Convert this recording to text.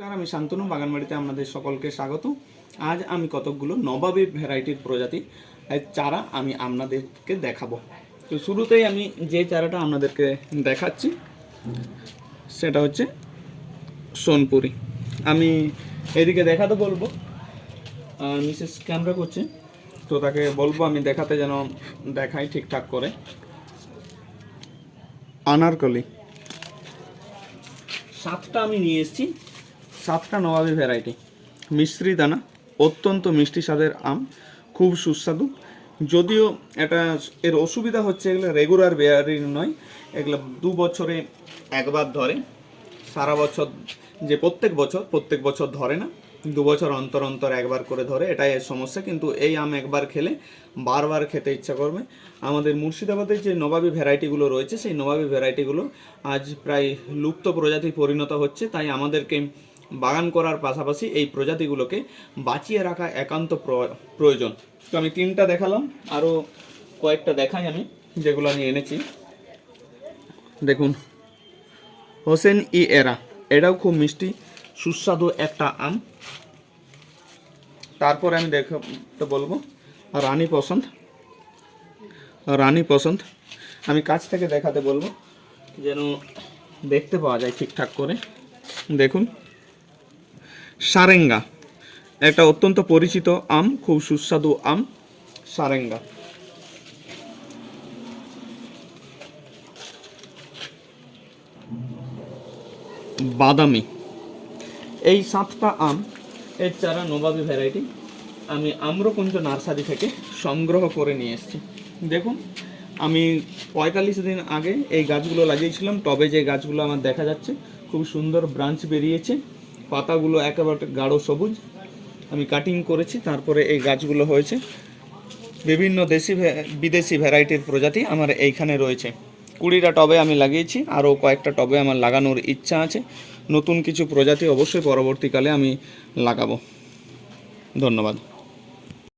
নমস্কার, আমি শান্তনু, বাগানবাড়িতে আপনাদের সকলকে স্বাগত। আজ আমি কতকগুলো নবাবী ভ্যারাইটির প্রজাতি চারা আমি আপনাদেরকে দেখাবো। তো শুরুতেই আমি যে চারাটা আপনাদেরকে দেখাচ্ছি, সেটা হচ্ছে সোনপুরি। আমি এদিকে দেখাতে বলব মিসেস ক্যামেরা করছে, তো তাকে বলব আমি দেখাতে যেন দেখাই ঠিকঠাক করে। আনারকলি। সাতটা আমি নিয়ে এসেছি সাতটা নবাবী ভ্যারাইটি মিশ্রি দানা, অত্যন্ত মিষ্টি স্বাদের আম, খুব সুস্বাদু। যদিও এটা এর অসুবিধা হচ্ছে এগুলো রেগুলার বেয়ারি নয়, এগুলো দু বছরে একবার ধরে। সারা বছর যে প্রত্যেক বছর প্রত্যেক বছর ধরে না, দু বছর অন্তর অন্তর একবার করে ধরে, এটাই এর সমস্যা। কিন্তু এই আম একবার খেলে বারবার খেতে ইচ্ছা করবে। আমাদের মুর্শিদাবাদের যে নবাবী ভ্যারাইটিগুলো রয়েছে, সেই নবাবী ভ্যারাইটিগুলো আজ প্রায় লুপ্ত প্রজাতি পরিণত হচ্ছে, তাই আমাদেরকে বাগান করার পাশাপাশি এই প্রজাতিগুলোকে বাঁচিয়ে রাখা একান্ত প্র- প্রয়োজন। তো আমি তিনটা দেখালাম, আরও কয়েকটা দেখাই আমি, যেগুলো আমি এনেছি। দেখুন, হোসেন ই এরা এটাও খুব মিষ্টি, সুস্বাদু একটা আম। তারপরে আমি দেখাতে বলব, রানী পছন্দ রানী পছন্দ আমি কাছ থেকে দেখাতে বলব, যেন দেখতে পাওয়া যায় ঠিকঠাক করে। দেখুন সারেঙ্গা। একটা অত্যন্ত পরিচিত আম, খুব সুস্বাদু আম, সারেঙ্গা। বাদামি। এই সাতটা আম, এর চারা নবাবী ভ্যারাইটি। আমি আম্রকুঞ্জ নার্সারি থেকে সংগ্রহ করে নিয়ে এসেছি। দেখুন, আমি পঁয়তাল্লিশ দিন আগে এই গাছগুলো লাগিয়েছিলাম, তবে যে গাছগুলো আমার দেখা যাচ্ছে, খুব সুন্দর ব্রাঞ্চ বেরিয়েছে। পাতাগুলো একেবারে গাঢ় সবুজ। আমি কাটিং করেছি, তারপরে এই গাছগুলো হয়েছে। বিভিন্ন দেশি বিদেশি ভ্যারাইটির প্রজাতি আমার এইখানে রয়েছে। কুড়িটা টবে আমি লাগিয়েছি, আরও কয়েকটা টবে আমার লাগানোর ইচ্ছা আছে। নতুন কিছু প্রজাতি অবশ্যই পরবর্তীকালে আমি লাগাবো। ধন্যবাদ।